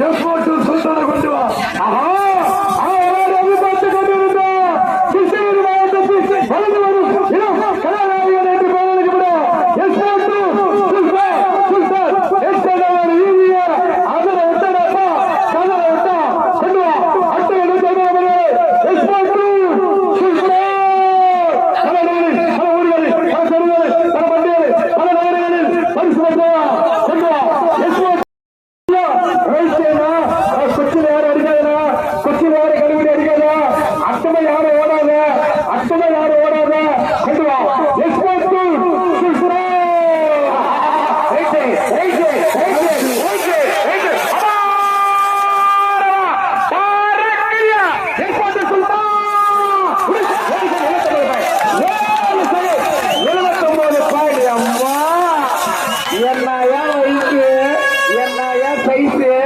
やっぱりそういったところでは、あ ஜெயிச்சேனா கொச்சில யாரும் அடிக்காதனா கொச்சில யாரும் கடுவிட்டு அடிக்காதா அத்தனை யாரும் ஓடாத அத்தனை யாரும் ஓடாத கொண்டு வா வைக்கு என்ன ஏன்